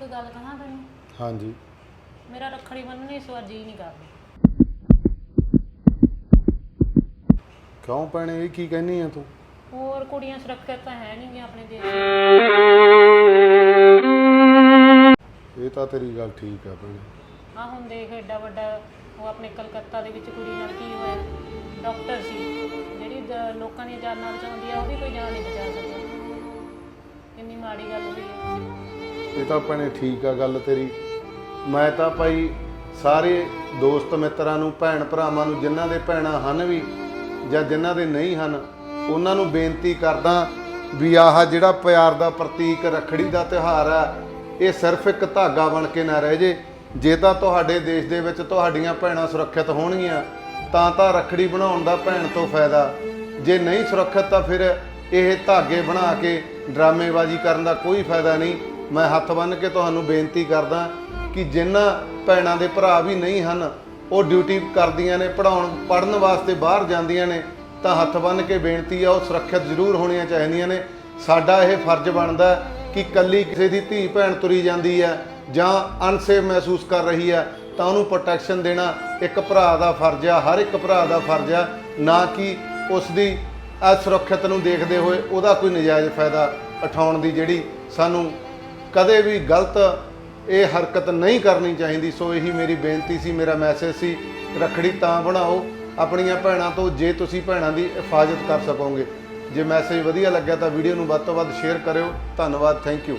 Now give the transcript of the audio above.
ਗੱਲ ਕਹਾਂ ਤੈਨੂੰ ਹਾਂਜੀ। ਮੇਰਾ ਰੱਖੜੀ ਬੰਨਣੀ ਇਸ ਵਾਰ ਜੀ ਨਹੀਂ ਕਰਦਾ। ਕਿਉਂ ਭੈਣੇ? ਇਹ ਕੀ ਕਹਿਨੀ ਆ ਤੂੰ? ਹੋਰ ਕੁੜੀਆਂ ਸੁਰੱਖਿਅਤ ਤਾਂ ਹੈ ਨਹੀਂ ਗੀਆਂ ਆਪਣੇ ਦੇਸ਼ 'ਚ ਇਹ ਤਾਂ ਤੇਰੀ ਗੱਲ ਠੀਕ ਆ ਭੈਣੇ। ਆ ਹੁਣ ਦੇਖ ਐਡਾ ਵੱਡਾ ਉਹ ਆਪਣੇ ਕਲਕੱਤਾ ਦੇ ਵਿੱਚ ਕੁੜੀ ਨਾਲ ਕੀ ਹੋਇਆ। ਡਾਕਟਰ ਸੀ। ਜਿਹੜੀ ਦ- ਲੋਕਾਂ ਦੀਆਂ ਜਾਨਾਂ ਬਚਾਉਂਦੀ ਆ ਉਹਦੀ ਕੋਈ ਜਾਨ ਨਹੀਂ ਬਚਾ ਸਕਦਾ। ਕਿੰਨੀ ਮਾੜੀ ਗੱਲ ਇਹ ਤਾਂ ਭੈਣੇ ਠੀਕ ਆ ਗੱਲ ਤੇਰੀ। ਮੈਂ ਤਾਂ ਭਾਈ ਸਾਰੇ ਦੋਸਤ ਮਿੱਤਰਾਂ ਨੂੰ, ਭੈਣ ਭਰਾਵਾਂ ਨੂੰ, ਜਿਨ੍ਹਾਂ ਦੇ ਭੈਣਾਂ ਹਨ ਵੀ ਜਾਂ ਜਿਨ੍ਹਾਂ ਦੇ ਨਹੀਂ ਹਨ, ਉਹਨਾਂ ਨੂੰ ਬੇਨਤੀ ਕਰਦਾ ਵੀ ਆਹ ਜਿਹੜਾ ਪਿਆਰ ਦਾ ਪ੍ਰਤੀਕ ਰੱਖੜੀ ਦਾ ਤਿਉਹਾਰ ਆ, ਇਹ ਸਿਰਫ ਇੱਕ ਧਾਗਾ ਬਣ ਕੇ ਨਾ ਰਹਿ ਜੇ। ਜੇ ਤਾਂ ਤੁਹਾਡੇ ਦੇਸ਼ ਦੇ ਵਿੱਚ ਤੁਹਾਡੀਆਂ ਭੈਣਾਂ ਸੁਰੱਖਿਅਤ ਹੋਣਗੀਆਂ, ਤਾਂ ਤਾਂ ਰੱਖੜੀ ਬਣਾਉਣ ਦਾ ਭੈਣ ਤੋਂ ਫਾਇਦਾ। ਜੇ ਨਹੀਂ ਸੁਰੱਖਿਅਤ ਤਾਂ ਫਿਰ ਇਹ ਧਾਗੇ ਬਣਾ ਕੇ ਡਰਾਮੇਬਾਜ਼ੀ ਕਰਨ ਦਾ ਕੋਈ ਫਾਇਦਾ ਨਹੀਂ। ਮੈਂ ਹੱਥ ਬੰਨ੍ਹ ਕੇ ਤੁਹਾਨੂੰ ਬੇਨਤੀ ਕਰਦਾ ਕਿ ਜਿਨ੍ਹਾਂ ਭੈਣਾਂ ਦੇ ਭਰਾ ਵੀ ਨਹੀਂ ਹਨ, ਉਹ ਡਿਊਟੀ ਕਰਦੀਆਂ ਨੇ ਪੜਾਉਣ ਪੜਨ ਵਾਸਤੇ ਬਾਹਰ ਜਾਂਦੀਆਂ ਨੇ, ਤਾਂ ਹੱਥ ਬੰਨ੍ਹ ਕੇ ਬੇਨਤੀ ਆ, ਉਹ ਸੁਰੱਖਿਅਤ ਜ਼ਰੂਰ ਹੋਣੀਆਂ ਚਾਹੀਦੀਆਂ ਨੇ। ਸਾਡਾ ਇਹ ਫਰਜ਼ ਬਣਦਾ ਕਿ ਕੱਲੀ ਕਿਸੇ ਦੀ ਧੀ ਭੈਣ ਤੁਰੀ ਜਾਂਦੀ ਹੈ ਜਾਂ ਅਨਸੇਫ ਮਹਿਸੂਸ ਕਰ ਰਹੀ ਹੈ, ਤਾਂ ਉਹਨੂੰ ਪ੍ਰੋਟੈਕਸ਼ਨ ਦੇਣਾ ਇੱਕ ਭਰਾ ਦਾ ਫਰਜ਼ ਆ, ਹਰ ਇੱਕ ਭਰਾ ਦਾ ਫਰਜ਼ ਆ, ਨਾ ਕਿ ਉਸ ਦੀ ਅਸੁਰੱਖਿਅਤ ਨੂੰ ਦੇਖਦੇ ਹੋਏ ਉਹਦਾ ਕੋਈ ਨਜਾਇਜ਼ ਫਾਇਦਾ ਉਠਾਉਣ ਦੀ ਜਿਹੜੀ ਸਾਨੂੰ ਕਦੇ ਵੀ ਗਲਤ ਇਹ ਹਰਕਤ ਨਹੀਂ ਕਰਨੀ ਚਾਹੀਦੀ। ਸੋ ਇਹੀ ਮੇਰੀ ਬੇਨਤੀ ਸੀ, ਮੇਰਾ ਮੈਸੇਜ ਸੀ, ਰੱਖੜੀ ਤਾਂ ਬਣਾਓ, ਆਪਣੀਆਂ ਭੈਣਾਂ ਤੋਂ ਜੇ ਤੁਸੀਂ ਭੈਣਾਂ ਦੀ ਹਿਫਾਜ਼ਤ ਕਰ ਸਕੋਗੇ। ਜੇ ਮੈਸੇਜ ਵਧੀਆ ਲੱਗਿਆ ਤਾਂ ਵੀਡੀਓ ਨੂੰ ਵੱਧ ਤੋਂ ਵੱਧ ਸ਼ੇਅਰ ਕਰਿਓ। ਧੰਨਵਾਦ ਥੈਂਕ ਯੂ